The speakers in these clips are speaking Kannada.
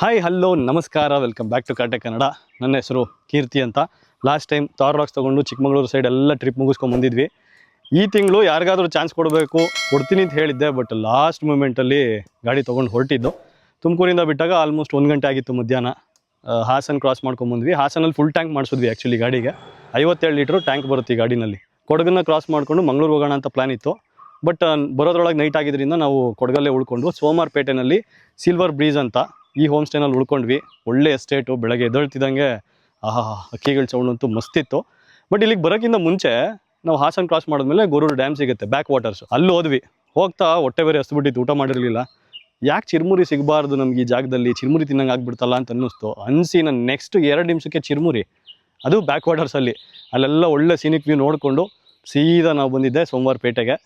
ಹಾಯ್ ಹಲೋ ನಮಸ್ಕಾರ ವೆಲ್ಕಮ್ ಬ್ಯಾಕ್ ಟು ಕಾಟೆ ಕನ್ನಡ. ನನ್ನ ಹೆಸರು ಕೀರ್ತಿ ಅಂತ. ಲಾಸ್ಟ್ ಟೈಮ್ ತಾರ್ ರಾಕ್ಸ್ ತೊಗೊಂಡು ಚಿಕ್ಕಮಗಳೂರು ಸೈಡ್ ಎಲ್ಲ ಟ್ರಿಪ್ ಮುಗಿಸ್ಕೊಂಡು ಬಂದಿದ್ವಿ. ಈ ತಿಂಗಳು ಯಾರಿಗಾದರೂ ಚಾನ್ಸ್ ಕೊಡಬೇಕು, ಕೊಡ್ತೀನಿ ಅಂತ ಹೇಳಿದ್ದೆ ಬಟ್ ಲಾಸ್ಟ್ ಮೂಮೆಂಟಲ್ಲಿ ಗಾಡಿ ತೊಗೊಂಡು ಹೊರಟಿದ್ದು. ತುಮಕೂರಿಂದ ಬಿಟ್ಟಾಗ ಆಲ್ಮೋಸ್ಟ್ ಒಂದು ಗಂಟೆ ಆಗಿತ್ತು ಮಧ್ಯಾಹ್ನ. ಹಾಸನ್ ಕ್ರಾಸ್ ಮಾಡ್ಕೊಂಬಂದ್ವಿ ಹಾಸನಲ್ಲಿ ಫುಲ್ ಟ್ಯಾಂಕ್ ಮಾಡಿಸಿದ್ವಿ ಆ್ಯಕ್ಚುಲಿ ಗಾಡಿಗೆ. ಐವತ್ತೇಳು ಲೀಟ್ರ್ ಟ್ಯಾಂಕ್ ಬರುತ್ತೆ ಗಾಡಿನಲ್ಲಿ. ಕೊಡಗನ್ನ ಕ್ರಾಸ್ ಮಾಡಿಕೊಂಡು ಮಂಗಳೂರು ಹೋಗೋಣ ಅಂತ ಪ್ಲ್ಯಾನ್ ಇತ್ತು. ಬಟ್ ಬರೋದ್ರೊಳಗೆ ನೈಟ್ ಆಗಿದ್ದರಿಂದ ನಾವು ಕೊಡಗಲ್ಲೇ ಉಳ್ಕೊಂಡು ಸೋಮಾರ್ಪೇಟೆನಲ್ಲಿ ಸಿಲ್ವರ್ ಬ್ರೀಜ್ ಅಂತ ಈ ಹೋಮ್ ಸ್ಟೇನಲ್ಲಿ ಉಳ್ಕೊಂಡ್ವಿ. ಒಳ್ಳೆ ಎಸ್ಟೇಟು, ಬೆಳಗ್ಗೆ ಎದ್ದೇಳ್ತಿದ್ದಂಗೆ, ಆಹಾ, ಅಕ್ಕಿಗಳ ಸೌಂಡ್ ಅಂತೂ ಮಸ್ತಿತ್ತು. ಬಟ್ ಇಲ್ಲಿಗೆ ಬರೋಕ್ಕಿಂತ ಮುಂಚೆ ನಾವು ಹಾಸನ್ ಕ್ರಾಸ್ ಮಾಡಿದ್ಮೇಲೆ ಗೊರೂರು ಡ್ಯಾಮ್ ಸಿಗುತ್ತೆ ಬ್ಯಾಕ್ ವಾಟರ್ಸ್ ಅಲ್ಲಿ ಹೋದ್ವಿ. ಹೋಗ್ತಾ ಹೊಟ್ಟೆ ಬೇರೆ ಹಸ್ಬಿಟ್ಟಿತ್ತು ಊಟ ಮಾಡಿರಲಿಲ್ಲ. ಯಾಕೆ ಚಿರ್ಮುರಿ ಸಿಗಬಾರ್ದು ನಮ್ಗೆ ಈ ಜಾಗದಲ್ಲಿ? ಚಿರ್ಮುರಿ ತಿನ್ನಂಗೆ ಆಗ್ಬಿಡ್ತಲ್ಲ ಅಂತ ಅನ್ನಿಸ್ತು. ಅನಿಸಿ ನನ್ನ ನೆಕ್ಸ್ಟ್ ಎರಡು ನಿಮಿಷಕ್ಕೆ ಚಿರ್ಮುರಿ. ಅದು ಬ್ಯಾಕ್ ವಾಟರ್ಸಲ್ಲಿ ಅಲ್ಲೆಲ್ಲ ಒಳ್ಳೆ ಸೀನಿಕ್ ವ್ಯೂ ನೋಡಿಕೊಂಡು, ಸೀದಾ ನಾವು ಬಂದಿದ್ದೆ ಸೋಮವಾರಪೇಟೆಗೆ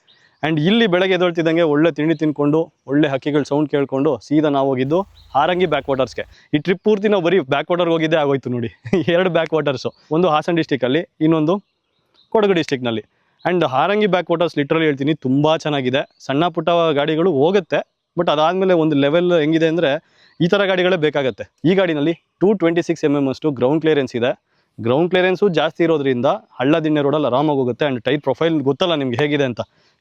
ಆ್ಯಂಡ್ ಇಲ್ಲಿ ಬೆಳಗ್ಗೆ ಎದ್ದೇಳ್ತಿದ್ದಂಗೆ ಒಳ್ಳೆ ತಿಂಡಿ ತಿನ್ಕೊಂಡು, ಒಳ್ಳೆ ಹಕ್ಕಿಗಳು ಸೌಂಡ್ ಕೇಳ್ಕೊಂಡು ಸೀದಾ ನಾವು ಹೋಗಿದ್ದು ಹಾರಂಗಿ ಬ್ಯಾಕ್ ವಾಟರ್ಸ್ಗೆ ಈ ಟ್ರಿಪ್ ಪೂರ್ತಿ ನಾವು ಬರೀ ಬ್ಯಾಕ್ ವಾಟರ್ಗೆ ಹೋಗಿದ್ದೆ ಆಗೋಯ್ತು ನೋಡಿ. ಎರಡು ಬ್ಯಾಕ್ ವಾಟರ್ಸು ಒಂದು ಹಾಸನ ಡಿಸ್ಟಿಕಲ್ಲಿ ಇನ್ನೊಂದು Kodagu ಡಿಸ್ಟಿಕ್ನಲ್ಲಿ and Harangi back waters literally ಹೇಳ್ತೀನಿ, ತುಂಬ ಚೆನ್ನಾಗಿದೆ. ಸಣ್ಣ ಪುಟ್ಟ ಗಾಡಿಗಳು ಹೋಗುತ್ತೆ ಬಟ್ ಅದಾದಮೇಲೆ ಒಂದು ಲೆವೆಲ್ ಹೆಂಗಿದೆ ಅಂದರೆ ಈ ಥರ ಗಾಡಿಗಳೇ ಬೇಕಾಗುತ್ತೆ. ಈ ಗಾಡಿನಲ್ಲಿ two twenty six M M ಅಷ್ಟು ಗ್ರೌಂಡ್ ಕ್ಲಿಯರೆನ್ಸ್ ಇದೆ. ಗ್ರೌಂಡ್ ಕ್ಲಿಯರೆನ್ಸು ಜಾಸ್ತಿ ಇರೋದ್ರಿಂದ ಹಳ್ಳ ದಿಣ್ಣೆ ರೋಡಲ್ಲಿ ಆರಾಮಾಗಿ ಹೋಗುತ್ತೆ. ಆ್ಯಂಡ್ ಟೈರ್ ಪ್ರೊಫೈಲ್ ಗೊತ್ತಲ್ಲ ನಿಮ್ಗೆ ಹೇಗಿದೆ ಅಂತ.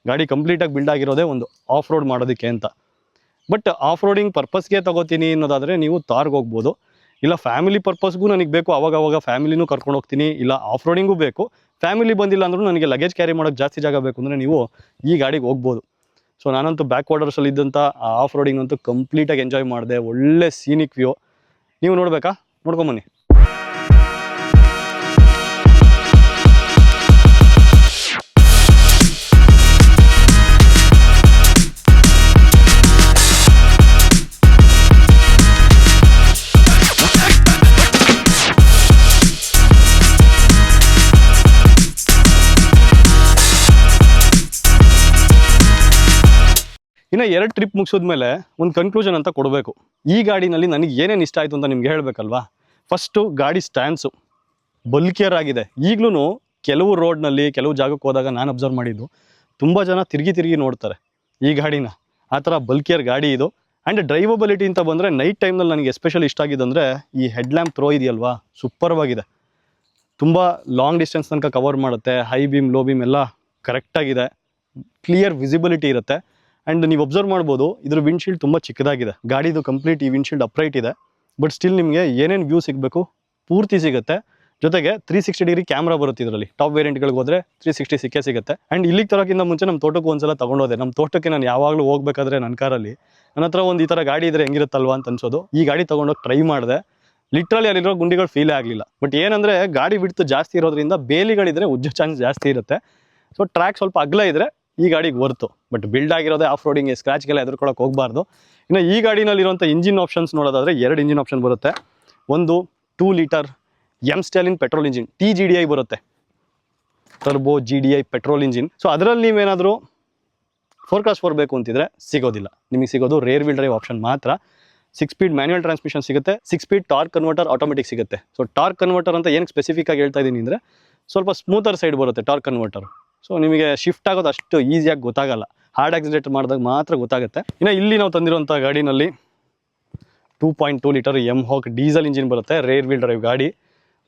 ಗಾಡಿ ಕಂಪ್ಲೀಟಾಗಿ ಬಿಲ್ಡ್ ಆಗಿರೋದೇ ಒಂದು ಆಫ್ ರೋಡ್ ಮಾಡೋದಕ್ಕೆ ಅಂತ. ಬಟ್ ಆಫ್ ರೋಡಿಂಗ್ ಪರ್ಪಸ್ಗೆ ತಗೋತೀನಿ ಅನ್ನೋದಾದರೆ ನೀವು ತಾರ್ಗೆ ಹೋಗ್ಬೋದು. ಇಲ್ಲ ಫ್ಯಾಮಿಲಿ ಪರ್ಪಸ್ಗೂ ನನಗೆ ಬೇಕು, ಅವಾಗ ಅವಾಗ ಫ್ಯಾಮಿಲಿನೂ ಕರ್ಕೊಂಡು ಹೋಗ್ತೀನಿ. ಇಲ್ಲ ಆಫ್ ರೋಡಿಂಗೂ ಬೇಕು. ಫ್ಯಾಮಿಲಿ ಬಂದಿಲ್ಲ ಅಂದ್ರೂ ನನಗೆ ಲಗೇಜ್ ಕ್ಯಾರಿ ಮಾಡೋಕ್ಕೆ ಜಾಸ್ತಿ ಜಾಗ ಬೇಕು ಅಂದರೆ ನೀವು ಈ ಗಾಡಿಗೆ ಹೋಗ್ಬೋದು. ಸೊ ನಾನಂತೂ ಬ್ಯಾಕ್ ವಾಟರ್ಸಲ್ಲಿ ಇದ್ದಂಥ ಆಫ್ ರೋಡಿಂಗ್ ಅಂತೂ ಕಂಪ್ಲೀಟಾಗಿ ಎಂಜಾಯ್ ಮಾಡಿದೆ. ಒಳ್ಳೆ ಸೀನಿಕ್ ವ್ಯೂ ನೀವು ನೋಡಬೇಕಾ? ನೋಡ್ಕೊಂಬನ್ನಿ ಇನ್ನು ಎರಡು ಟ್ರಿಪ್ ಮುಗಿಸಿದ್ಮೇಲೆ ಒಂದು ಕನ್ಕ್ಲೂಷನ್ ಅಂತ ಕೊಡಬೇಕು. ಈ ಗಾಡಿನಲ್ಲಿ ನನಗೆ ಏನೇನು ಇಷ್ಟ ಆಯಿತು ಅಂತ ನಿಮ್ಗೆ ಹೇಳಬೇಕಲ್ವಾ? ಫಸ್ಟು ಗಾಡಿ ಸ್ಟ್ಯಾಂಡ್ಸು ಬಲ್ಕಿಯರ್ ಆಗಿದೆ ಈಗಲೂ ಕೆಲವು ರೋಡ್ನಲ್ಲಿ ಕೆಲವು ಜಾಗಕ್ಕೆ ಹೋದಾಗ ನಾನು ಅಬ್ಸರ್ವ್ ಮಾಡಿದ್ದು ತುಂಬ ಜನ ತಿರುಗಿ ತಿರುಗಿ ನೋಡ್ತಾರೆ ಈ ಗಾಡಿನ. ಆ ಥರ ಬಲ್ಕಿಯರ್ ಗಾಡಿ ಇದು. ಆ್ಯಂಡ್ ಡ್ರೈವಬಿಲಿಟಿ ಅಂತ ಬಂದರೆ ನೈಟ್ ಟೈಮ್ನಲ್ಲಿ ನನಗೆ ಎಸ್ಪೆಷಲಿ ಇಷ್ಟ ಆಗಿದ್ದಂದರೆ ಈ ಹೆಡ್ ಲ್ಯಾಂಪ್ ಥ್ರೋ ಇದೆಯಲ್ವಾ ಸೂಪರ್ವಾಗಿದೆ ತುಂಬ ಲಾಂಗ್ ಡಿಸ್ಟೆನ್ಸ್ ತನಕ ಕವರ್ ಮಾಡುತ್ತೆ. ಹೈ ಬೀಮ್ ಲೋ ಬೀಮ್ ಎಲ್ಲ ಕರೆಕ್ಟಾಗಿದೆ ಕ್ಲಿಯರ್ ವಿಸಿಬಿಲಿಟಿ ಇರುತ್ತೆ. ಆ್ಯಂಡ್ ನೀವು ಅಬ್ಸರ್ವ್ ಮಾಡ್ಬೋದು, ಇದ್ರ ವಿಂಡ್ಶೀಲ್ಡ್ ತುಂಬ ಚಿಕ್ಕದಾಗಿದೆ. ಗಾಡಿದು ಕಂಪ್ಲೀಟ್ ಈ ವಿಂಡ್ಶೀಲ್ಡ್ ಅಪ್ರೈಟ್ ಇದೆ. ಬಟ್ ಸ್ಟಿಲ್ ನಿಮಗೆ ಏನೇನು ವ್ಯೂ ಸಿಗಬೇಕು, ಪೂರ್ತಿ ಸಿಗುತ್ತೆ. ಜೊತೆಗೆ ತ್ರೀ ಸಿಕ್ಸ್ಟಿ ಡಿಗ್ರಿ ಕ್ಯಾಮ್ರಾ ಬರುತ್ತೆ ಇದರಲ್ಲಿ. ಟಾಪ್ ವೇರಿಯಂಟ್ಗಳಿಗೆ ಹೋದ್ರೆ ತ್ರೀ ಸಿಕ್ಸ್ಟಿ ಸಿಕ್ಕೇ ಸಿಗುತ್ತೆ. ಆ್ಯಂಡ್ ಇಲ್ಲಿಗೆ ತರೋಕ್ಕಿಂತ ಮುಂಚೆ ನಮ್ಮ ತೋಟಕ್ಕೆ ಒಂದ್ಸಲ ತಗೊಂಡೋದೆ. ನಮ್ಮ ತೋಟಕ್ಕೆ ನಾನು ಯಾವಾಗಲೂ ಹೋಗ್ಬೇಕಾದ್ರೆ ನನ್ನ ಕಾರಲ್ಲಿ. ನನ್ನ ಹತ್ರ ಒಂದು ಈ ಥರ ಗಾಡಿ ಇದ್ರೆ ಹೆಂಗಿರುತ್ತಲ್ವಾ ಅಂತ ಅನ್ಸೋದು. ಈ ಗಾಡಿ ತೊಗೊಂಡೋಗಿ ಟ್ರೈ ಮಾಡಿದೆ. ಲಿಟ್ರಲಿ ಅಲ್ಲಿರೋ ಗುಂಡಿಗಳು ಫೀಲೇ ಆಗಲಿಲ್ಲ. ಬಟ್ ಏನಂದರೆ ಗಾಡಿ ಬಿಡ್ತು ಜಾಸ್ತಿ ಇರೋದ್ರಿಂದ ಬೇಲಿಗಳಿದ್ರೆ ಉಜ್ಜೋ ಚಾನ್ಸ್ ಜಾಸ್ತಿ ಇರುತ್ತೆ. ಸೊ ಟ್ರ್ಯಾಕ್ ಸ್ವಲ್ಪ ಅಗಲ ಇದ್ರೆ ಈ ಗಾಡಿಗೆ ಹೊರ್ತು ಬಟ್ ಬಿಲ್ಡ್ ಆಗಿರೋದೇ ಆಫ್ ರೋಡಿಂಗ್ ಸ್ಕ್ರಾಚ್ಗೆಲ್ಲ ಎದುರ್ಕೊಳಕ್ಕೆ ಹೋಗಬಾರ್ದು. ಇನ್ನು ಈ ಗಾಡಿನಲ್ಲಿರುವಂಥ ಇಂಜಿನ್ ಆಪ್ಷನ್ಸ್ ನೋಡೋದಾದ್ರೆ ಎರಡು ಇಂಜಿನ್ ಆಪ್ಷನ್ ಬರುತ್ತೆ. ಒಂದು two litre M stallion petrol engine T G D I ಬರುತ್ತೆ. Turbo G D I petrol engine so ಅದರಲ್ಲಿ ನೀವೇನಾದರೂ ಫೋರ್ ಬರಬೇಕು ಫೋರ್ ಅಂತಿದ್ರೆ ಸಿಗೋದಿಲ್ಲ. ನಿಮಗೆ ಸಿಗೋದು ರೇರ್ ವೀಲ್ ಡ್ರೈವ್ ಆಪ್ಷನ್ ಮಾತ್ರ. ಸಿಕ್ಸ್ ಸ್ಪೀಡ್ ಮ್ಯಾನ್ಯಲ್ ಟ್ರಾನ್ಸ್ಮಿಷನ್ ಸಿಗುತ್ತೆ. Six speed torque converter automatic ಸಿಗುತ್ತೆ. ಸೊ ಟಾರ್ಕ್ ಕನ್ವರ್ಟರ್ ಅಂತ ಏನಕ್ಕೆ ಸ್ಪೆಸಿಫಿಕ್ ಆಗಿ ಹೇಳ್ತಾ ಇದ್ದೀನಿ ಅಂದರೆ ಸ್ವಲ್ಪ ಸ್ಮೂತರ್ ಸೈಡ್ ಬರುತ್ತೆ ಟಾರ್ಕ್ ಕನ್ವರ್ಟರ್ ಸೊ ನಿಮಗೆ ಶಿಫ್ಟ್ ಆಗೋದು ಅಷ್ಟು ಈಸಿಯಾಗಿ ಗೊತ್ತಾಗಲ್ಲ. ಹಾರ್ಡ್ ಆಕ್ಸಿಲೇಟರ್ ಮಾಡಿದಾಗ ಮಾತ್ರ ಗೊತ್ತಾಗುತ್ತೆ. ಇನ್ನು ಇಲ್ಲಿ ನಾವು ತಂದಿರುವಂಥ ಗಾಡಿನಲ್ಲಿ two point two litre M hawk diesel engine ಬರುತ್ತೆ ರೇರ್ ವೀಲ್ ಡ್ರೈವ್ ಗಾಡಿ.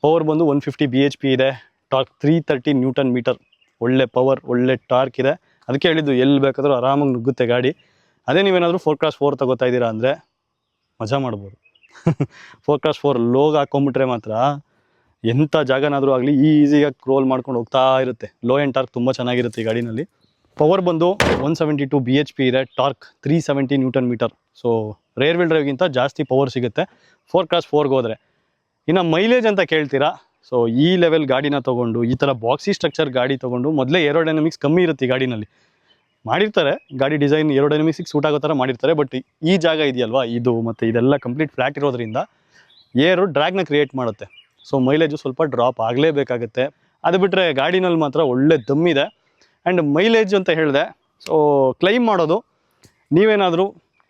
ಪವರ್ ಬಂದು one fifty B H P ಇದೆ. Torque three thirty newton metre ಒಳ್ಳೆ ಪವರ್ ಒಳ್ಳೆ ಟಾರ್ಕ್ ಇದೆ. ಅದಕ್ಕೆ ಹೇಳಿದ್ದು ಎಲ್ಲಿ ಬೇಕಾದರೂ ಆರಾಮಾಗಿ ನುಗ್ಗುತ್ತೆ ಗಾಡಿ. ಅದೇ ನೀವೇನಾದರೂ ಫೋರ್ ಕ್ಲಾಸ್ ಫೋರ್ ತಗೋತಾ ಇದ್ದೀರಾ ಅಂದರೆ ಮಜಾ ಮಾಡ್ಬೋದು. ಫೋರ್ ಕ್ಲಾಸ್ ಫೋರ್ ಲೋಗ್ ಹಾಕೊಂಬಿಟ್ರೆ ಮಾತ್ರ ಎಂಥ ಜಾಗನಾದರೂ ಆಗಲಿ ಈಸಿಯಾಗಿ ಕ್ರೋಲ್ ಮಾಡ್ಕೊಂಡು ಹೋಗ್ತಾ ಇರುತ್ತೆ. ಲೋ ಆ್ಯಂಡ್ ಟಾರ್ಕ್ ತುಂಬ ಚೆನ್ನಾಗಿರುತ್ತೆ ಈ ಗಾಡಿನಲ್ಲಿ. ಪವರ್ ಬಂದು one seventy two B H P ಇದೆ torque three seventy newton metre so rear wheel ಡ್ರೈವ್ಗಿಂತ ಜಾಸ್ತಿ ಪವರ್ ಸಿಗುತ್ತೆ. ಫೋರ್ ಕ್ಲಾಸ್ ಫೋರ್ಗೆ ಹೋದರೆ. ಇನ್ನು ಮೈಲೇಜ್ ಅಂತ ಕೇಳ್ತೀರಾ? ಸೊ ಈ ಲೆವೆಲ್ ಗಾಡಿನ ತೊಗೊಂಡು, ಈ ಥರ ಬಾಕ್ಸಿ ಸ್ಟ್ರಕ್ಚರ್ ಗಾಡಿ ತೊಗೊಂಡು ಮೊದಲೇ ಏರೋಡೈನಮಿಕ್ಸ್ ಕಮ್ಮಿ ಇರುತ್ತೆ ಈ ಗಾಡಿನಲ್ಲಿ. ಮಾಡಿರ್ತಾರೆ, ಗಾಡಿ ಡಿಸೈನ್ ಏರೋಡೈನಮಿಕ್ಸಿಗೆ ಸೂಟ್ ಆಗೋ ಥರ ಮಾಡಿರ್ತಾರೆ ಬಟ್ ಈ ಜಾಗ ಇದೆಯಲ್ವಾ? ಇದು ಮತ್ತು ಇದೆಲ್ಲ ಕಂಪ್ಲೀಟ್ ಫ್ಲ್ಯಾಟ್ ಇರೋದ್ರಿಂದ ಏರು ಡ್ರ್ಯಾಗ್ನ ಕ್ರಿಯೇಟ್ ಮಾಡುತ್ತೆ. ಸೊ ಮೈಲೇಜು ಸ್ವಲ್ಪ ಡ್ರಾಪ್ ಆಗಲೇಬೇಕಾಗುತ್ತೆ. ಅದು ಬಿಟ್ಟರೆ ಗಾಡಿನಲ್ಲಿ ಮಾತ್ರ ಒಳ್ಳೆ ದಮ್ಮಿದೆ ಆ್ಯಂಡ್ ಮೈಲೇಜ್ ಅಂತ ಹೇಳಿದೆ ಸೊ ಕ್ಲೈಮ್ ಮಾಡೋದು, ನೀವೇನಾದರೂ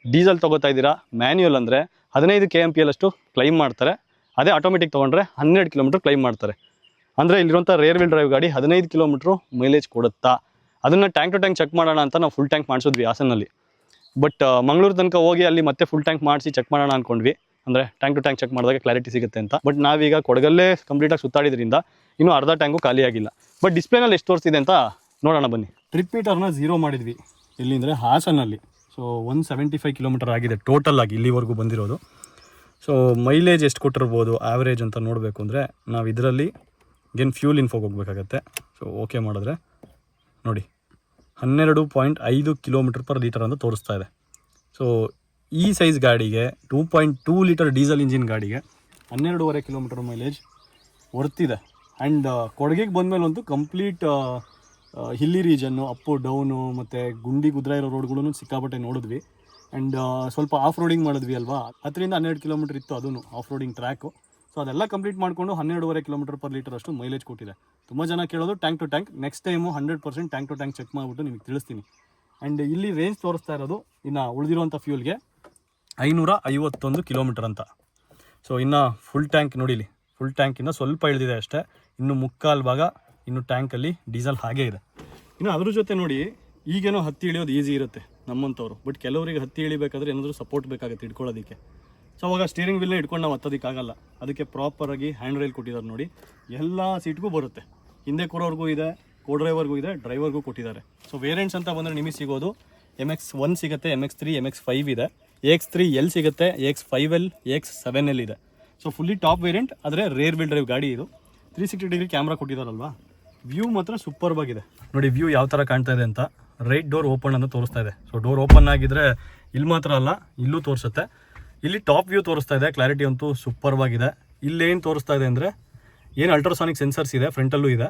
ಡೀಸೆಲ್ ತೊಗೋತಾ ಇದ್ದೀರಾ? ಮ್ಯಾನ್ಯುಯಲ್ ಅಂದರೆ ಹದಿನೈದು ಕೆ ಎಂ ಪಿ ಎಲ್ ಅಷ್ಟು ಕ್ಲೈಮ್ ಮಾಡ್ತಾರೆ. ಅದೇ ಆಟೋಮೆಟಿಕ್ ತೊಗೊಂಡ್ರೆ ಹನ್ನೆರಡು ಕಿಲೋಮೀಟ್ರ್ ಕ್ಲೈಮ್ ಮಾಡ್ತಾರೆ. ಅಂದರೆ ಇಲ್ಲಿರುವಂಥ ರೇರ್ ವೀಲ್ ಡ್ರೈವ್ ಗಾಡಿ ಹದಿನೈದು ಕಿಲೋಮೀಟ್ರು ಮೈಲೇಜ್ ಕೊಡುತ್ತಾ? ಅದನ್ನು ಟ್ಯಾಂಕ್ ಟು ಟ್ಯಾಂಕ್ ಚೆಕ್ ಮಾಡೋಣ ಅಂತ ನಾವು ಫುಲ್ ಟ್ಯಾಂಕ್ ಮಾಡಿಸಿದ್ವಿ ಹಾಸನಲ್ಲಿ. ಬಟ್ ಮಂಗಳೂರು ತನಕ ಹೋಗಿ ಅಲ್ಲಿ ಮತ್ತೆ ಫುಲ್ ಟ್ಯಾಂಕ್ ಮಾಡಿಸಿ ಚೆಕ್ ಮಾಡೋಣ ಅಂದ್ಕೊಂಡ್ವಿ ಅಂದರೆ ಟ್ಯಾಂಕ್ ಟು ಟ್ಯಾಂಕ್ ಚೆಕ್ ಮಾಡಿದಾಗ ಕ್ಲಾರಿಟಿ ಸಿಗುತ್ತೆ ಅಂತ. ಬಟ್ ನಾವೀಗ ಕೊಡಗಲ್ಲೇ ಕಂಪ್ಲೀಟಾಗಿ ಸುತ್ತಾಡಿದ್ರಿಂದ ಇನ್ನೂ ಅರ್ಧ ಟ್ಯಾಂಕು ಖಾಲಿಯಾಗಿಲ್ಲ ಬಟ್ ಡಿಸ್ಪ್ಲೇನಲ್ಲಿ ಎಷ್ಟು ತೋರಿಸ್ತಿದೆ ಅಂತ ನೋಡೋಣ ಬನ್ನಿ. ಟ್ರಿಪ್ ಮೀಟರ್ನ ಝೀರೋ ಮಾಡಿದ್ವಿ ಎಲ್ಲಿ ಅಂದರೆ ಹಾಸನಲ್ಲಿ. So one seventy five kilometre ಆಗಿದೆ ಟೋಟಲ್ ಆಗಿ ಇಲ್ಲಿವರೆಗೂ ಬಂದಿರೋದು. ಸೊ ಮೈಲೇಜ್ ಎಷ್ಟು ಕೊಟ್ಟಿರ್ಬೋದು ಆವರೇಜ್ ಅಂತ ನೋಡಬೇಕು ಅಂದರೆ ನಾವು ಇದರಲ್ಲಿ ಏನು ಫ್ಯೂಲ್ ಇನ್ಫೋಗೆ ಹೋಗ್ಬೇಕಾಗತ್ತೆ. ಸೊ ಓಕೆ ಮಾಡಿದ್ರೆ ನೋಡಿ. ಹನ್ನೆರಡು ಪಾಯಿಂಟ್ ಐದು ಕಿಲೋಮೀಟರ್ ಪರ್ ಲೀಟರ್ ಅಂತ ತೋರಿಸ್ತಾ ಇದೆ. ಸೊ ಈ ಸೈಜ್ ಗಾಡಿಗೆ two point two litre diesel engine ಗಾಡಿಗೆ ಹನ್ನೆರಡೂವರೆ ಕಿಲೋಮೀಟರ್ ಮೈಲೇಜ್ ವರ್ತಿದೆ. ಆ್ಯಂಡ್ ಕೊಡಗಿಗೆ ಬಂದಮೇಲಂತೂ complete hilly region up down ಮತ್ತು ಗುಂಡಿ ಗುದ್ರ ಇರೋ ರೋಡ್ಗಳೂ ಸಿಕ್ಕಾಪಟ್ಟೆ ನೋಡಿದ್ವಿ. ಆ್ಯಂಡ್ ಸ್ವಲ್ಪ ಆಫ್ ರೋಡಿಂಗ್ ಮಾಡಿದ್ವಿ ಅಲ್ವಾ? ಹತ್ತರಿಂದ ಹನ್ನೆರಡು ಕಿಲೋಮೀಟರ್ ಇತ್ತು ಅದೂ ಆಫ್ ರೋಡಿಂಗ್ ಟ್ರ್ಯಾಕು ಸೊ ಅದೆಲ್ಲ ಕಂಪ್ಲೀಟ್ ಮಾಡಿಕೊಂಡು ಹನ್ನೆರಡುವರೆ ಕಿಲೋಮೀಟರ್ ಪರ್ ಲೀಟರ್ ಅಷ್ಟು ಮೈಲೇಜ್ ಕೊಟ್ಟಿದೆ. ತುಂಬ ಜನ ಕೇಳೋದು tank to tank next time hundred percent tank to tank check ಮಾಡಿಬಿಟ್ಟು ನಿಮಗೆ ತಿಳಿಸ್ತೀನಿ. ಆ್ಯಂಡ್ ಇಲ್ಲಿ ರೇಂಜ್ ತೋರಿಸ್ತಾ ಇರೋದು ಇನ್ನು ಉಳಿದಿರುವಂಥ ಫ್ಯೂಲ್ಗೆ ಐನೂರ ಐವತ್ತೊಂದು ಕಿಲೋಮೀಟರ್ ಅಂತ. ಸೊ ಇನ್ನು ಫುಲ್ ಟ್ಯಾಂಕ್ ನೋಡಿಲಿ. ಫುಲ್ ಟ್ಯಾಂಕಿಂದ ಸ್ವಲ್ಪ ಇಳಿದಿದೆ ಅಷ್ಟೇ. ಇನ್ನು ಮುಕ್ಕಾಲು ಭಾಗ ಇನ್ನು ಟ್ಯಾಂಕಲ್ಲಿ ಡೀಸೆಲ್ ಹಾಗೇ ಇದೆ. ಇನ್ನು ಅದ್ರ ಜೊತೆ ನೋಡಿ, ಈಗೇನೋ ಹತ್ತಿ ಇಳಿಯೋದು ಈಸಿ ಇರುತ್ತೆ ನಮ್ಮಂಥವ್ರು. ಬಟ್ ಕೆಲವರಿಗೆ ಹತ್ತಿ ಇಳಿಬೇಕಾದ್ರೆ ಏನಾದರೂ ಸಪೋರ್ಟ್ ಬೇಕಾಗುತ್ತೆ ಇಟ್ಕೊಳ್ಳೋದಕ್ಕೆ. ಸೊ ಅವಾಗ ಸ್ಟೀರಿಂಗ್ ವಿಲ್ಲೇ ಇಟ್ಕೊಂಡು ನಾವು ಹತ್ತೋದಕ್ಕಾಗಲ್ಲ. ಅದಕ್ಕೆ ಪ್ರಾಪರಾಗಿ ಹ್ಯಾಂಡ್ ರೈಲ್ ಕೊಟ್ಟಿದ್ದಾರೆ ನೋಡಿ. ಎಲ್ಲ ಸೀಟ್ಗೂ ಬರುತ್ತೆ. ಹಿಂದೆ ಕೊಡೋರ್ಗೂ ಇದೆ ಕೋ ಡ್ರೈವರ್ಗೂ ಇದೆ ಡ್ರೈವರ್ಗೂ ಕೊಟ್ಟಿದ್ದಾರೆ. ಸೊ ವೇರಿಯಂಟ್ಸ್ ಅಂತ ಬಂದರೆ ನಿಮಗೆ ಸಿಗೋದು. ಎಂ ಎಕ್ಸ್ ಒನ್ ಸಿಗುತ್ತೆ M X three M X five ಇದೆ. ಎಕ್ಸ್ ತ್ರೀ ಎಲ್ ಸಿಗುತ್ತೆ X five L X seven L ಇದೆ. ಸೊ ಫುಲ್ಲಿ ಟಾಪ್ ವೇರಿಯಂಟ್ ಆದರೆ ರೇರ್ ವೀಲ್ ಡ್ರೈವ್ ಗಾಡಿ ಇದು. ತ್ರೀ ಸಿಕ್ಸ್ಟಿ ಡಿಗ್ರಿ ಕ್ಯಾಮ್ರಾ ಕೊಟ್ಟಿದ್ದಾರಲ್ವಾ ವ್ಯೂ ಮಾತ್ರ ಸೂಪರ್ ಆಗಿದೆ. ನೋಡಿ ವ್ಯೂ ಯಾವ ಥರ ಕಾಣ್ತಾ ಇದೆ ಅಂತ. ರೈಟ್ ಡೋರ್ ಓಪನ್ ಅಂತ ತೋರಿಸ್ತಾ ಇದೆ. ಸೊ ಡೋರ್ ಓಪನ್ ಆಗಿದ್ರೆ ಇಲ್ಲಿ ಮಾತ್ರ ಅಲ್ಲ, ಇಲ್ಲೂ ತೋರಿಸುತ್ತೆ. ಇಲ್ಲಿ ಟಾಪ್ ವ್ಯೂ ತೋರಿಸ್ತಾ ಇದೆ ಕ್ಲಾರಿಟಿ ಅಂತೂ ಸೂಪರ್ಬ್ ಆಗಿದೆ. ಇಲ್ಲೇನು ತೋರಿಸ್ತಾ ಇದೆ ಅಂದರೆ, ಏನು ಅಲ್ಟ್ರಾಸಾನಿಕ್ ಸೆನ್ಸರ್ಸ್ ಇದೆ ಫ್ರಂಟಲ್ಲೂ ಇದೆ.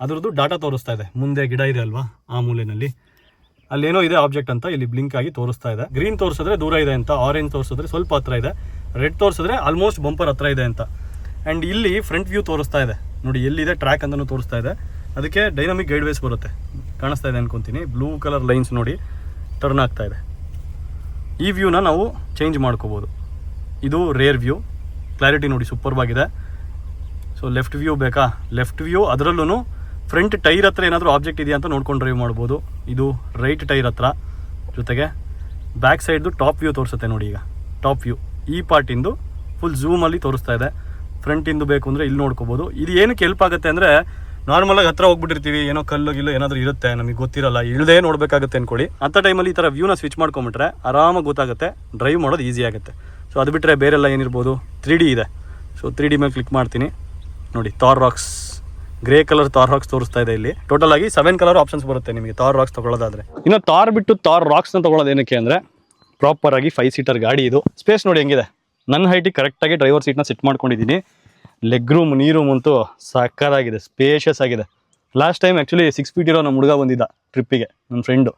ಅದರದ್ದು ಡಾಟಾ ತೋರಿಸ್ತಾ ಇದೆ. ಮುಂದೆ ಗಿಡ ಇದೆ ಅಲ್ವಾ, ಆ ಮೂಲೆಯಲ್ಲಿ. ಅಲ್ಲೇನೋ ಇದೆ ಆಬ್ಜೆಕ್ಟ್ ಅಂತ ಇಲ್ಲಿ ಬ್ಲಿಂಕ್ ಆಗಿ ತೋರಿಸ್ತಾ ಇದೆ. ಗ್ರೀನ್ ತೋರಿಸಿದ್ರೆ ದೂರ ಇದೆ ಅಂತ ಆರೆಂಜ್ ತೋರಿಸಿದ್ರೆ ಸ್ವಲ್ಪ ಹತ್ರ ಇದೆ. ರೆಡ್ ತೋರಿಸಿದ್ರೆ ಆಲ್ಮೋಸ್ಟ್ ಬಂಪರ್ ಹತ್ರ ಇದೆ ಅಂತ. ಆ್ಯಂಡ್ ಇಲ್ಲಿ ಫ್ರಂಟ್ ವ್ಯೂ ತೋರಿಸ್ತಾ ಇದೆ. ನೋಡಿ, ಎಲ್ಲಿದೆ ಟ್ರ್ಯಾಕ್ ಅಂತಲೂ ತೋರಿಸ್ತಾ ಇದೆ. ಅದಕ್ಕೆ ಡೈನಮಿಕ್ ಗೈಡ್ ವೇಸ್ ಬರುತ್ತೆ. ಕಾಣಿಸ್ತಾ ಇದೆ ಅನ್ಕೊಂತೀನಿ. ಬ್ಲೂ ಕಲರ್ ಲೈನ್ಸ್ ನೋಡಿ ಟರ್ನ್ ಆಗ್ತಾ ಇದೆ. ಈ ವ್ಯೂನ ನಾವು ಚೇಂಜ್ ಮಾಡ್ಕೋಬೋದು. ಇದು ರೇರ್ ವ್ಯೂ ಕ್ಲಾರಿಟಿ ನೋಡಿ ಸೂಪರ್ವಾಗಿದೆ ಸೊ ಲೆಫ್ಟ್ ವ್ಯೂ ಬೇಕಾ? ಲೆಫ್ಟ್ ವ್ಯೂ ಅದರಲ್ಲೂ ಫ್ರಂಟ್ ಟೈರ್ ಹತ್ರ ಏನಾದರೂ ಆಬ್ಜೆಕ್ಟ್ ಇದೆಯಾ ಅಂತ ನೋಡ್ಕೊಂಡು ಡ್ರೈವ್ ಮಾಡ್ಬೋದು. ಇದು ರೈಟ್ ಟೈರ್ ಹತ್ರ ಜೊತೆಗೆ ಬ್ಯಾಕ್ ಸೈಡ್ದು ಟಾಪ್ ವ್ಯೂ ತೋರಿಸುತ್ತೆ ನೋಡಿ ಈಗ. ಟಾಪ್ ವ್ಯೂ ಈ ಪಾರ್ಟಿಂದು ಫುಲ್ ಝೂಮಲ್ಲಿ ತೋರಿಸ್ತಾ ಇದೆ. ಫ್ರಂಟಿಂದು ಬೇಕು ಅಂದರೆ ಇಲ್ಲಿ ನೋಡ್ಕೋಬೋದು. ಇದು ಏನಕ್ಕೆ ಹೆಲ್ಪ್ ಆಗುತ್ತೆ ಅಂದರೆ ನಾರ್ಮಲಾಗಿ ಹತ್ರ ಹೋಗ್ಬಿಟ್ಟಿರ್ತೀವಿ, ಏನೋ ಕಲ್ಲು ಗಿಲ್ಲು ಏನಾದರೂ ಇರುತ್ತೆ, ನಮಗೆ ಗೊತ್ತಿರಲ್ಲ ಇಳದೇ ನೋಡಬೇಕಾಗುತ್ತೆ ಅನ್ಕೊಳ್ಳಿ. ಅಂಥ ಟೈಮಲ್ಲಿ ಈ ಥರ ವ್ಯೂನ ಸ್ವಿಚ್ ಮಾಡ್ಕೊಂಬಿಟ್ರೆ ಆರಾಮಾಗಿ ಗೊತ್ತಾಗುತ್ತೆ ಡ್ರೈವ್ ಮಾಡೋದು ಈಸಿ ಆಗುತ್ತೆ. ಸೊ ಅದು ಬಿಟ್ಟರೆ ಬೇರೆಲ್ಲ ಏನಿರ್ಬೋದು? ತ್ರೀ ಡಿ ಇದೆ. ಸೊ ತ್ರೀ ಡಿ ಮೇಲೆ ಕ್ಲಿಕ್ ಮಾಡ್ತೀನಿ. ನೋಡಿ Thar Roxx grey colour Thar Roxx ತೋರಿಸ್ತಾ ಇದೆ ಇಲ್ಲಿ. ಟೋಟಲ್ ಆಗಿ ಸೆವೆನ್ ಕಲರ್ ಆಪ್ಷನ್ಸ್ ಬರುತ್ತೆ ನಿಮಗೆ ಥಾರ್ ರಾಕ್ಸ್ ತಗೊಳ್ಳೋದಾದ್ರೆ. ಇನ್ನು ಥಾರ್ ಬಿಟ್ಟು ಥಾರ್ ರಾಕ್ಸ್ನ ತಗೊಳ್ಳೋದು ಏನಕ್ಕೆ ಅಂದರೆ ಪ್ರಾಪರ್ ಆಗಿ ಫೈವ್ ಸೀಟರ್ ಗಾಡಿ ಇದು. ಸ್ಪೇಸ್ ನೋಡಿ ಹೆಂಗಿದೆ. ನನ್ನ ಹೈಟಿಗೆ ಕರೆಕ್ಟಾಗಿ ಡ್ರೈವರ್ ಸೀಟ್ನ ಸೆಟ್ ಮಾಡ್ಕೊಂಡಿದ್ದೀನಿ. ಲೆಗ್ ರೂಮ್ ನೀ ರೂಮ್ ಅಂತೂ ಸಕ್ಕತ್ತಾಗಿದೆ ಸ್ಪೇಷಿಯಸ್ ಆಗಿದೆ. Last time actually six feet ಇರೋ ನಮ್ಮ ಹುಡುಗ ಬಂದಿದ್ದ ಟ್ರಿಪ್ಪಿಗೆ ನನ್ನ ಫ್ರೆಂಡು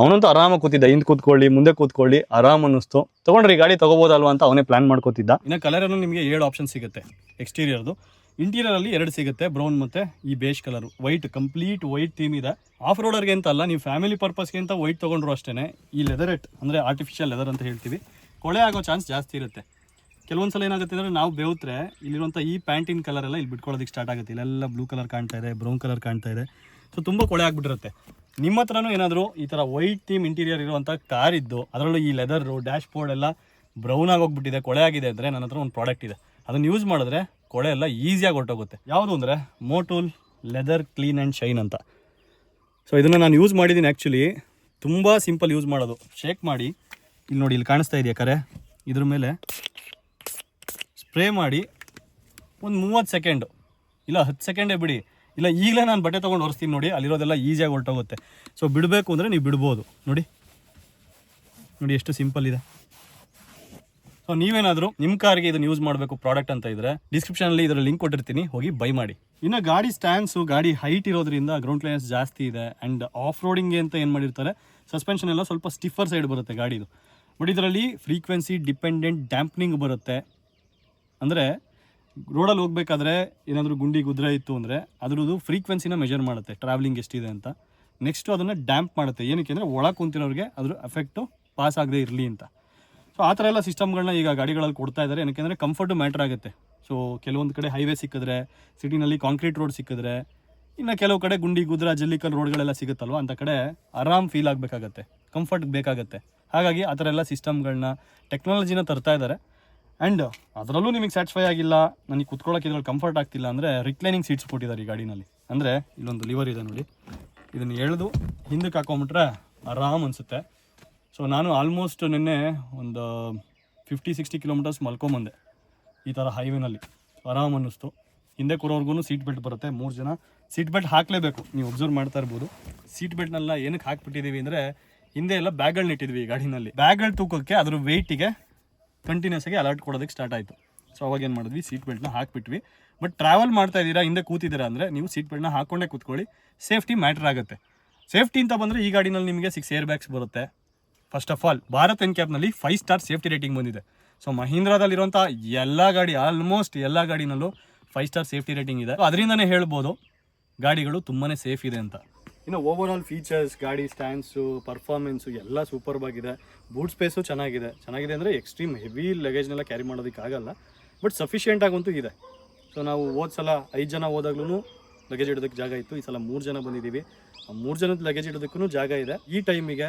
ಅವನಂತೂ ಆರಾಮಾಗಿ ಕೂತಿದ್ದ, ಹಿಂದೆ ಕೂತ್ಕೊಳ್ಳಿ, ಮುಂದೆ ಕೂತ್ಕೊಳ್ಳಿ, ಆರಾಮ್ ಅನ್ನಿಸ್ತು. ತೊಗೊಂಡ್ರಿ ಗಾಡಿ ತಗೋಬೋದಲ್ವಾ ಅಂತ ಅವನೇ ಪ್ಲಾನ್ ಮಾಡ್ಕೋತಿದ್ದ. ಇನ್ನು ಕಲರನ್ನು ನಿಮಗೆ ಏಳು ಆಪ್ಷನ್ ಸಿಗುತ್ತೆ ಎಕ್ಸ್ಟೀರಿಯರ್ದು ಇಂಟೀರಿಯರ್ ಅಲ್ಲಿ ಎರಡು ಸಿಗುತ್ತೆ ಬ್ರೌನ್ ಮತ್ತೆ ಈ beige colour white complete white theme ಇದೆ. ಆಫ್ ರೋಡರ್ಗೆ ಅಂತ ಅಲ್ಲ, ನೀವು ಫ್ಯಾಮಿಲಿ ಪರ್ಪಸ್ಗೆ ಅಂತ ವೈಟ್ ತಗೊಂಡ್ರು ಅಷ್ಟೇ ಈ ಲೆದರೆಟ್ ಅಂದರೆ ಆರ್ಟಿಫಿಷಿಯಲ್ ಲೆದರ್ ಅಂತ ಹೇಳ್ತೀವಿ. ಕೊಳೆ ಆಗೋ ಚಾನ್ಸ್ ಜಾಸ್ತಿ ಇರುತ್ತೆ. ಕೆಲವೊಂದು ಸಲ ಏನಾಗುತ್ತೆ ಅಂದರೆ ನಾವು ಬೇವುತ್ರೆ ಇಲ್ಲಿರುವಂಥ ಈ ಪ್ಯಾಂಟಿನ ಕಲರ್ ಎಲ್ಲ ಇಲ್ಲಿ ಬಿಟ್ಕೊಳ್ಳೋದಕ್ಕೆ ಸ್ಟಾರ್ಟ್ ಆಗುತ್ತೆ. ಇಲ್ಲೆಲ್ಲ ಬ್ಲೂ ಕಲರ್ ಕಾಣ್ತಾ ಇದೆ ಬ್ರೌನ್ ಕಲರ್ ಕಾಣ್ತಾ ಇದೆ. ಸೊ ತುಂಬ ಕೊಳೆ ಆಗಿಬಿಟ್ಟಿರುತ್ತೆ. ನಿಮ್ಮ ಹತ್ರನೂ ಏನಾದರೂ ಈ ಥರ ವೈಟ್ ಥೀಮ್ ಇಂಟೀರಿಯರ್ ಇರುವಂಥ ಕಾರ್ ಇದ್ದು, ಅದರಲ್ಲೂ ಈ ಲೆದರು ಡ್ಯಾಶ್ ಬೋರ್ಡ್ ಎಲ್ಲ ಬ್ರೌನ್ ಆಗೋಗ್ಬಿಟ್ಟಿದೆ ಕೊಳೆ ಆಗಿದೆ ಅಂದರೆ ನನ್ನ ಹತ್ರ ಒಂದು ಪ್ರಾಡಕ್ಟ್ ಇದೆ. ಅದನ್ನು ಯೂಸ್ ಮಾಡಿದ್ರೆ ಕೊಳೆ ಎಲ್ಲ ಈಸಿಯಾಗಿ ಹೊರಟೋಗುತ್ತೆ. ಯಾವುದು ಅಂದರೆ Motul leather clean and shine ಅಂತ. ಸೊ ಇದನ್ನು ನಾನು ಯೂಸ್ ಮಾಡಿದ್ದೀನಿ ಆ್ಯಕ್ಚುಲಿ ತುಂಬ ಸಿಂಪಲ್ ಯೂಸ್ ಮಾಡೋದು. ಶೇಕ್ ಮಾಡಿ. ಇಲ್ಲಿ ನೋಡಿ, ಇಲ್ಲಿ ಕಾಣಿಸ್ತಾ ಇದೆಯಾ ಕರೆ? ಇದ್ರ ಮೇಲೆ ಸ್ಪ್ರೇ ಮಾಡಿ. ಒಂದು ಮೂವತ್ತು ಸೆಕೆಂಡು ಇಲ್ಲ, ಹತ್ತು ಸೆಕೆಂಡೇ ಬಿಡಿ. ಇಲ್ಲ, ಈಗಲೇ ನಾನು ಬಟ್ಟೆ ತೊಗೊಂಡು ಒರೆಸ್ತೀನಿ ನೋಡಿ. ಅಲ್ಲಿರೋದೆಲ್ಲ ಈಸಿಯಾಗಿ ಹೊರಟೋಗುತ್ತೆ. ಸೊ ಬಿಡಬೇಕು ಅಂದರೆ ನೀವು ಬಿಡ್ಬೋದು. ನೋಡಿ. ನೋಡಿ, ಎಷ್ಟು ಸಿಂಪಲ್ ಇದೆ. ಸೊ ನೀವೇನಾದರೂ ನಿಮ್ಮ ಕಾರ್ಗೆ ಇದನ್ನು ಯೂಸ್ ಮಾಡಬೇಕು ಪ್ರಾಡಕ್ಟ್ ಅಂತ ಇದ್ರೆ ಡಿಸ್ಕ್ರಿಪ್ಷನಲ್ಲಿ ಇದರ ಲಿಂಕ್ ಕೊಟ್ಟಿರ್ತೀನಿ. ಹೋಗಿ ಬೈ ಮಾಡಿ. ಇನ್ನು ಗಾಡಿ ಸ್ಟ್ಯಾಂಡ್ಸು ಗಾಡಿ ಹೈಟ್ ಇರೋದ್ರಿಂದ ಗ್ರೌಂಡ್ ಕ್ಲಿಯರೆನ್ಸ್ ಜಾಸ್ತಿ ಇದೆ ಆ್ಯಂಡ್ ಆಫ್ ರೋಡಿಂಗ್ಗೆ ಅಂತ ಏನು ಮಾಡಿರ್ತಾರೆ ಸಸ್ಪೆನ್ಷನ್ ಎಲ್ಲ ಸ್ವಲ್ಪ ಸ್ಟಿಫರ್ ಸೈಡ್ ಬರುತ್ತೆ ಗಾಡಿದು. ಬಟ್ ಇದರಲ್ಲಿ ಫ್ರೀಕ್ವೆನ್ಸಿ ಡಿಪೆಂಡೆಂಟ್ ಡ್ಯಾಂಪ್ನಿಂಗ್ ಬರುತ್ತೆ. ಅಂದರೆ ರೋಡಲ್ಲಿ ಹೋಗ್ಬೇಕಾದ್ರೆ ಏನಾದರೂ ಗುಂಡಿ ಗುದ್ರೆ ಇತ್ತು ಅಂದರೆ ಅದ್ರದ್ದು ಫ್ರೀಕ್ವೆನ್ಸಿನ ಮೆಜರ್ ಮಾಡುತ್ತೆ ಟ್ರಾವೆಲಿಂಗ್ ಎಷ್ಟಿದೆ ಅಂತ. ನೆಕ್ಸ್ಟು ಅದನ್ನು ಡ್ಯಾಂಪ್ ಮಾಡುತ್ತೆ. ಏನಕ್ಕೆ ಅಂದರೆ ಒಳ ಕುಂತಿರೋರಿಗೆ ಅದ್ರ ಎಫೆಕ್ಟು ಪಾಸ್ ಆಗದೆ ಇರಲಿ ಅಂತ. ಸೊ ಆ ಥರ ಎಲ್ಲ ಸಿಸ್ಟಮ್ಗಳನ್ನ ಈಗ ಗಾಡಿಗಳಲ್ಲಿ ಕೊಡ್ತಾ ಇದ್ದಾರೆ. ಏನಕ್ಕೆ ಕಂಫರ್ಟು ಮ್ಯಾಟ್ರ್ ಆಗುತ್ತೆ. ಸೊ ಕೆಲವೊಂದು ಕಡೆ ಹೈವೇ ಸಿಕ್ಕಿದ್ರೆ ಸಿಟಿನಲ್ಲಿ ಕಾಂಕ್ರೀಟ್ ರೋಡ್ ಸಿಕ್ಕಿದ್ರೆ, ಇನ್ನು ಕೆಲವು ಕಡೆ ಗುಂಡಿ, ಗುದ್ರ, ಜಲ್ಲಿಕಲ್ ರೋಡ್ಗಳೆಲ್ಲ ಸಿಗುತ್ತಲ್ವ? ಅಂತ ಕಡೆ ಆರಾಮ್ ಫೀಲ್ ಆಗಬೇಕಾಗತ್ತೆ. ಕಂಫರ್ಟ್ ಬೇಕಾಗುತ್ತೆ. ಹಾಗಾಗಿ ಆ ಥರ ಎಲ್ಲ ಸಿಸ್ಟಮ್ಗಳನ್ನ ಟೆಕ್ನಾಲಜಿನ ತರ್ತಾ ಇದ್ದಾರೆ. ಆ್ಯಂಡ್ ಅದರಲ್ಲೂ ನಿಮಗೆ ಸ್ಯಾಟಿಸ್ಫೈ ಆಗಿಲ್ಲ. ನನಗೆ ಕುತ್ಕೊಳ್ಳೋಕೆ ಇದ್ರಲ್ಲಿ ಕಂಫರ್ಟ್ ಆಗ್ತಿಲ್ಲ ಅಂದರೆ ರಿಕ್ಲೈನಿಂಗ್ ಸೀಟ್ಸ್ ಕೊಟ್ಟಿದ್ದಾರೆ ಈ ಗಾಡಿನಲ್ಲಿ. ಅಂದರೆ ಇಲ್ಲೊಂದು ಲಿವರ್ ಇದೆ ನೋಡಿ. ಇದನ್ನು ಎಳೆದು ಹಿಂದಕ್ಕೆ ಹಾಕೊಂಬಿಟ್ರೆ ಆರಾಮ್ ಅನಿಸುತ್ತೆ. ಸೊ ನಾನು ಆಲ್ಮೋಸ್ಟ್ ನಿನ್ನೆ ಒಂದು ಫಿಫ್ಟಿ ಸಿಕ್ಸ್ಟಿ ಕಿಲೋಮೀಟರ್ಸ್ ಮಲ್ಕೊಂಬಂದೆ ಈ ಥರ ಹೈವೇನಲ್ಲಿ ಆರಾಮ್ ಅನ್ನಿಸ್ತು. ಹಿಂದೆ ಕೊರೋರ್ಗೂ ಸೀಟ್ ಬೆಲ್ಟ್ ಬರುತ್ತೆ. ಮೂರು ಜನ ಸೀಟ್ ಬೆಲ್ಟ್ ಹಾಕಲೇಬೇಕು. ನೀವು ಒಬ್ಸರ್ವ್ ಮಾಡ್ತಾ ಇರ್ಬೋದು. ಸೀಟ್ ಬೆಲ್ಟ್ನೆಲ್ಲ ಏನಕ್ಕೆ ಹಾಕ್ಬಿಟ್ಟಿದ್ದೀವಿ ಅಂದರೆ ಹಿಂದೆ ಎಲ್ಲ ಬ್ಯಾಗ್ಗಳನ್ನ ಇಟ್ಟಿದ್ವಿ ಗಾಡಿನಲ್ಲಿ. ಬ್ಯಾಗ್ಗಳು ತೂಕಕ್ಕೆ ಅದ್ರ ವೆಯ್ಟಿಗೆ ಕಂಟಿನ್ಯೂಸ್ ಆಗಿ ಅಲರ್ಟ್ ಕೊಡೋದಕ್ಕೆ ಸ್ಟಾರ್ಟ್ ಆಯಿತು. ಸೊ ಅವಾಗ ಏನು ಮಾಡಿದ್ವಿ? ಸೀಟ್ ಬೆಲ್ಟ್ನ ಹಾಕ್ಬಿಟ್ವಿ. ಬಟ್ ಟ್ರಾವೆಲ್ ಮಾಡ್ತಾ ಇದ್ದೀರಾ, ಹಿಂದೆ ಕೂತಿದ್ದೀರಾ ಅಂದರೆ ನೀವು ಸೀಟ್ ಬೆಲ್ಟ್ನ ಹಾಕ್ಕೊಂಡೇ ಕೂತ್ಕೊಳ್ಳಿ. ಸೇಫ್ಟಿ ಮ್ಯಾಟ್ರ್ ಆಗುತ್ತೆ. ಸೇಫ್ಟಿ ಅಂತ ಬಂದರೆ ಈ ಗಾಡಿನಲ್ಲಿ ನಿಮಗೆ ಸಿಕ್ಸ್ ಏರ್ ಬ್ಯಾಗ್ಸ್ ಬರುತ್ತೆ. First of all Bharat N ಕ್ಯಾಬ್ನಲ್ಲಿ five star safety rating ಬಂದಿದೆ. ಸೊ ಮಹೀಂದ್ರಾದಲ್ಲಿರುವಂಥ ಎಲ್ಲ ಗಾಡಿ ಆಲ್ಮೋಸ್ಟ್ ಎಲ್ಲ ಗಾಡಿನಲ್ಲೂ ಫೈವ್ ಸ್ಟಾರ್ ಸೇಫ್ಟಿ ರೇಟಿಂಗ್ ಇದೆ. ಅದರಿಂದನೇ ಹೇಳ್ಬೋದು, ಗಾಡಿಗಳು ತುಂಬಾ ಸೇಫ್ ಇದೆ ಅಂತ. ಇನ್ನು ಓವರ್ ಆಲ್ ಫೀಚರ್ಸ್ ಗಾಡಿ ಸ್ಟ್ಯಾಂಡ್ಸು ಪರ್ಫಾರ್ಮೆನ್ಸು ಎಲ್ಲ ಸೂಪರ್ಬ್ ಆಗಿದೆ. ಬೂಟ್ ಸ್ಪೇಸು ಚೆನ್ನಾಗಿದೆ. ಚೆನ್ನಾಗಿದೆ ಅಂದರೆ ಎಕ್ಸ್ಟ್ರೀಮ್ ಹೆವಿ ಲಗೇಜ್ನೆಲ್ಲ ಕ್ಯಾರಿ ಮಾಡೋದಕ್ಕಾಗಲ್ಲ ಬಟ್ ಸಫಿಷಿಯೆಂಟ್ ಆಗಂತೂ ಇದೆ. ಸೊ ನಾವು ಹೋದ ಸಲ ಐದು ಜನ ಹೋದಾಗ್ಲೂ ಲಗೇಜ್ ಇಡೋದಕ್ಕೆ ಜಾಗ ಇತ್ತು. ಈ ಸಲ ಮೂರು ಜನ ಬಂದಿದ್ದೀವಿ. ಮೂರು ಜನದ ಲಗೇಜ್ ಇಡೋದಕ್ಕೂ ಜಾಗ ಇದೆ. ಈ ಟೈಮಿಗೆ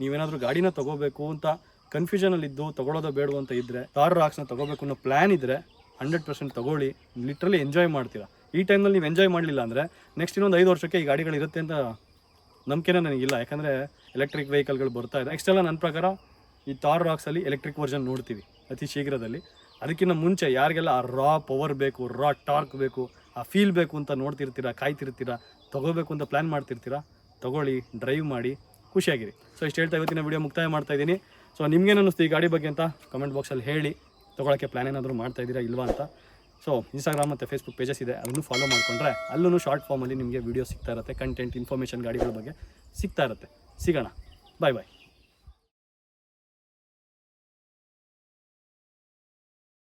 ನೀವೇನಾದರೂ ಗಾಡಿನ ತಗೋಬೇಕು ಅಂತ ಕನ್ಫ್ಯೂಷನಲ್ಲಿ ಇದ್ದು ತಗೊಳ್ಳೋದು ಬೇಡ ಅಂತ ಇದ್ದರೆ ಕಾರ್ ರಾಕ್ಸ್ನ ತಗೋಬೇಕು ಅನ್ನೋ ಪ್ಲ್ಯಾನ್ ಇದ್ದರೆ ಹಂಡ್ರೆಡ್ ಪರ್ಸೆಂಟ್ ತಗೊಳ್ಳಿ. ಲಿಟ್ರಲಿ ಎಂಜಾಯ್ ಮಾಡ್ತೀರಾ. ಈ ಟೈಮ್ನಲ್ಲಿ ನೀವು ಎಂಜಾಯ್ ಮಾಡಲಿಲ್ಲ ಅಂದರೆ ನೆಕ್ಸ್ಟ್ ಇನ್ನೊಂದು ಐದು ವರ್ಷಕ್ಕೆ ಈ ಗಾಡಿಗಳು ಇರುತ್ತೆ ಅಂತ ನಂಬಿಕೆನೇ ನನಗಿಲ್ಲ ಯಾಕಂದರೆ ಎಲೆಕ್ಟ್ರಿಕ್ ವೆಹಿಕಲ್ಗಳು ಬರ್ತಾ ಇದೆ. ನೆಕ್ಸ್ಟ್ ಎಲ್ಲ ನನ್ನ ಪ್ರಕಾರ ಈ ತಾರ್ ರಾಕ್ಸಲ್ಲಿ ಎಲೆಕ್ಟ್ರಿಕ್ ವರ್ಜನ್ ನೋಡ್ತೀವಿ ಅತಿ ಶೀಘ್ರದಲ್ಲಿ. ಅದಕ್ಕಿಂತ ಮುಂಚೆ ಯಾರಿಗೆಲ್ಲ ಆ ರಾ ಪವರ್ ಬೇಕು ರಾ ಟಾರ್ಕ್ ಬೇಕು, ಆ ಫೀಲ್ ಬೇಕು ಅಂತ ನೋಡ್ತಿರ್ತೀರಾ, ಕಾಯ್ತಿರ್ತೀರಾ, ತಗೋಬೇಕು ಅಂತ ಪ್ಲ್ಯಾನ್ ಮಾಡ್ತಿರ್ತೀರಾ, ತಗೊಳ್ಳಿ ಡ್ರೈವ್ ಮಾಡಿ, ಖುಷಿಯಾಗಿರಿ. ಸೊ ಇಷ್ಟು ಹೇಳ್ತಾ ಇವತ್ತಿನ ವೀಡಿಯೋ ಮುಕ್ತಾಯ ಮಾಡ್ತಾ ಇದ್ದೀನಿ. ಸೊ ನಿಮ್ಗೇನು ಅನ್ನಿಸ್ತು ಈ ಗಾಡಿ ಬಗ್ಗೆ ಅಂತ ಕಮೆಂಟ್ ಬಾಕ್ಸಲ್ಲಿ ಹೇಳಿ. ತೊಗೊಳಕ್ಕೆ ಪ್ಲ್ಯಾನ್ ಏನಾದರೂ ಮಾಡ್ತಾ ಇದ್ದೀರಾ ಇಲ್ವಾ ಅಂತ. ಸೊ ಇನ್ಸ್ಟಾಗ್ರಾಮ್ ಮತ್ತು ಫೇಸ್ಬುಕ್ ಪೇಜಸ್ ಇದೆ. ಅದನ್ನು ಫಾಲೋ ಮಾಡಿಕೊಂಡ್ರೆ ಅಲ್ಲೂ ಶಾರ್ಟ್ ಫಾರ್ಮಲ್ಲಿ ನಿಮಗೆ ವೀಡಿಯೋ ಸಿಗ್ತಾ ಇರುತ್ತೆ. ಕಂಟೆಂಟ್ ಇನ್ಫಾರ್ಮೇಷನ್ ಗಾಡಿಗಳ ಬಗ್ಗೆ ಸಿಗ್ತಾ ಇರುತ್ತೆ. ಸಿಗೋಣ. ಬಾಯ್ ಬಾಯ್